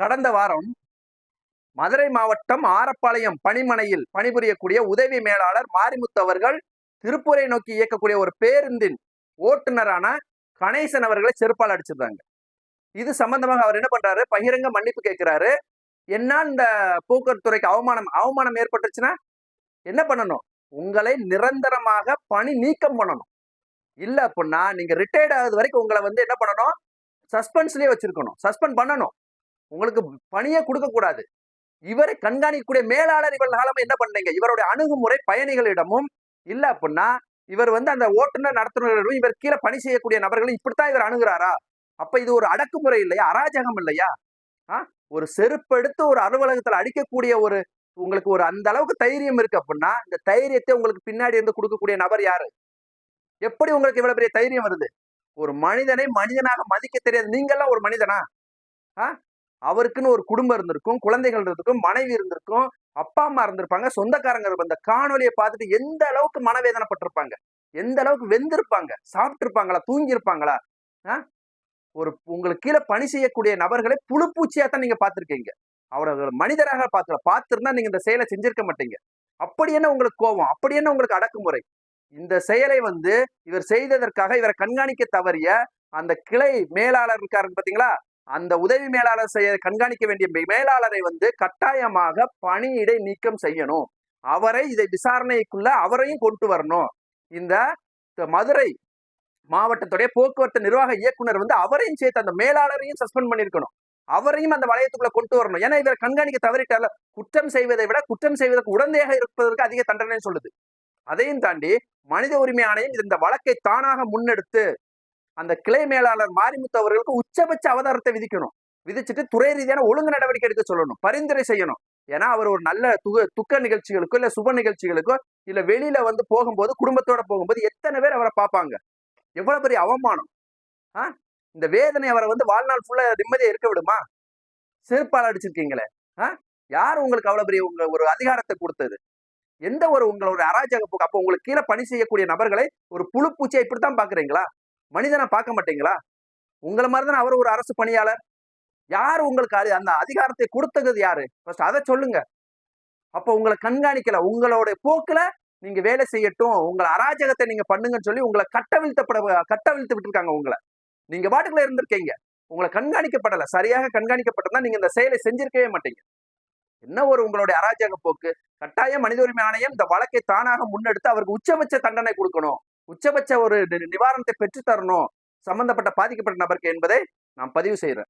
கடந்த வாரம் மதுரை மாவட்டம் ஆரப்பாளையம் பணிமனையில் பணிபுரியக்கூடிய உதவி மேலாளர் மாரிமுத்து அவர்கள் திருப்பூரை நோக்கி இயக்கக்கூடிய ஒரு பேருந்தின் ஓட்டுநரான கணேசன் அவர்களை செருப்பால் அடிச்சிருந்தாங்க இது சம்பந்தமாக அவர் என்ன பண்றாரு? பகிரங்க மன்னிப்பு கேட்கிறாரு. என்ன இந்த போக்குவரத்து துறைக்கு அவமானம் அவமானம் ஏற்பட்டுச்சுன்னா என்ன பண்ணணும்? உங்களை நிரந்தரமாக பணி நீக்கம் பண்ணணும். இல்லை அப்படின்னா நீங்க ரிட்டையர்ட் ஆகுது வரைக்கும் உங்களை வந்து என்ன பண்ணணும்? சஸ்பென்ஸ்லயே வச்சிருக்கணும். சஸ்பெண்ட் பண்ணணும். உங்களுக்கு பணியை கொடுக்க கூடாது இவரை கண்காணிக்கக்கூடிய மேலாளர் இவர் காலமா என்ன பண்ணீங்க இவருடைய அணுகுமுறை பயணிகளிடமும் இல்ல அப்படின்னா இவர் வந்து அந்த ஓட்டுநர் நடத்துனர்களும் இவர் கீழே பணி செய்யக்கூடிய நபர்களும் இப்படித்தான் இவர் அணுகிறாரா? அப்ப இது ஒரு அடக்குமுறை இல்லையா? அராஜகம் இல்லையா? ஆ? ஒரு செருப்பெடுத்து ஒரு அலுவலகத்துல அடிக்கக்கூடிய ஒரு உங்களுக்கு ஒரு அந்த அளவுக்கு தைரியம் இருக்கு அப்படின்னா இந்த தைரியத்தை உங்களுக்கு பின்னாடி இருந்து கொடுக்கக்கூடிய நபர் யாரு? எப்படி உங்களுக்கு இவ்வளவு பெரிய தைரியம் வருது? ஒரு மனிதனை மனிதனாக மதிக்க தெரியாது. நீங்கெல்லாம் ஒரு மனிதனா? ஆ? அவருக்குன்னு ஒரு குடும்பம் இருந்திருக்கும் குழந்தைகள் இருந்திருக்கும் மனைவி இருந்திருக்கும் அப்பா அம்மா இருந்திருப்பாங்க. சொந்தக்காரங்க இருப்பாங்க. காணொலியை பார்த்துட்டு எந்த அளவுக்கு மனவேதனைப்பட்டிருப்பாங்க? எந்த அளவுக்கு வெந்திருப்பாங்க? சாப்பிட்டுருப்பாங்களா? தூங்கியிருப்பாங்களா? ஒரு உங்களுக்கு கீழே பணி செய்யக்கூடிய நபர்களை புழுப்பூச்சியா தான் நீங்க பார்த்துருக்கீங்க. அவர்கள் மனிதராக பார்க்கல பார்த்துருந்தா நீங்க இந்த செயலை செஞ்சிருக்க மாட்டீங்க. அப்படி என்ன உங்களுக்கு கோபம்? அப்படி என்ன உங்களுக்கு அடக்குமுறை? இந்த செயலை வந்து இவர் செய்ததற்காக இவரை கண்காணிக்க தவறிய அந்த கிளை மேலாளர் இருக்காருன்னு பாத்தீங்களா அந்த உதவி மேலாளர் செய்ய கண்காணிக்க வேண்டிய மேலாளரை வந்து கட்டாயமாக பணியிடை நீக்கம் செய்யணும். அவரை இதை விசாரணைக்குள்ள அவரையும் கொண்டு வரணும். இந்த மதுரை மாவட்டத்துடைய போக்குவரத்து நிர்வாக இயக்குனர் வந்து அவரையும் சேர்த்து அந்த மேலாளரையும் சஸ்பெண்ட் பண்ணிருக்கணும் அவரையும் அந்த வளையத்துக்குள்ள கொண்டு வரணும். ஏன்னா இவர் கண்காணிக்க தவறிட்டால குற்றம் செய்வதை விட குற்றம் செய்வதற்கு உடந்தையாக இருப்பதற்கு அதிக தண்டனை சொல்லுது. அதையும் தாண்டி மனித உரிமை ஆணையம் இந்த வழக்கை தானாக முன்னெடுத்து அந்த கிளை மேலாளர் மாரிமுத்து அவர்களுக்கு உச்சபட்ச அவதாரத்தை விதிக்கணும். விதிச்சுட்டு துறை ரீதியான ஒழுங்கு நடவடிக்கை எடுக்க சொல்லணும். பரிந்துரை செய்யணும். ஏன்னா அவர் ஒரு நல்ல துக துக்க நிகழ்ச்சிகளுக்கோ இல்ல சுப நிகழ்ச்சிகளுக்கோ இல்ல வெளியில வந்து போகும்போது குடும்பத்தோட போகும்போது எத்தனை பேர் அவரை பார்ப்பாங்க? எவ்வளவு பெரிய அவமானம்? ஆ? இந்த வேதனை அவரை வந்து வாழ்நாள் ஃபுல்லா நிம்மதியா இருக்க விடுமா? செருப்பால் அடிச்சிருக்கீங்களே. ஆ? யார் உங்களுக்கு அவ்வளவு பெரிய உங்க ஒரு அதிகாரத்தை கொடுத்தது? எந்த ஒரு உங்களோட அராஜக போக்கு? அப்போ உங்களுக்கு கீழே பணி செய்யக்கூடிய நபர்களை ஒரு புழு பூச்சியை இப்படித்தான் பாக்குறீங்களா மனிதனை பார்க்க மாட்டீங்களா? உங்களை மாதிரி தானே அவர் ஒரு அரசு பணியாளர். யார் உங்களுக்கு அந்த அதிகாரத்தை கொடுத்தது யாரு? ஃபர்ஸ்ட் அதை சொல்லுங்க. அப்போ உங்களை கண்காணிக்கல. உங்களோட போக்குல நீங்க வேலை செய்யட்டும். உங்களை அராஜகத்தை நீங்க பண்ணுங்கன்னு சொல்லி உங்களை கட்டவிழ்த்தப்பட கட்டவிழ்த்து விட்டுருக்காங்க உங்களை. நீங்க பாட்டுக்குள்ள இருந்திருக்கீங்க. உங்களை கண்காணிக்கப்படல. சரியாக கண்காணிக்கப்பட்டிருந்தா நீங்க இந்த செயலை செஞ்சிருக்கவே மாட்டீங்க. என்ன ஒரு உங்களுடைய அராஜக போக்கு? கட்டாயம் மனித உரிமை ஆணையம் இந்த வழக்கை தானாக முன்னெடுத்து அவருக்கு உச்சபட்ச தண்டனை கொடுக்கணும். உச்சபட்ச ஒரு நிவாரணத்தை பெற்றுத்தரணும். சம்பந்தப்பட்ட பாதிக்கப்பட்ட நபருக்கு என்பதை நான் பதிவு செய்கிறேன்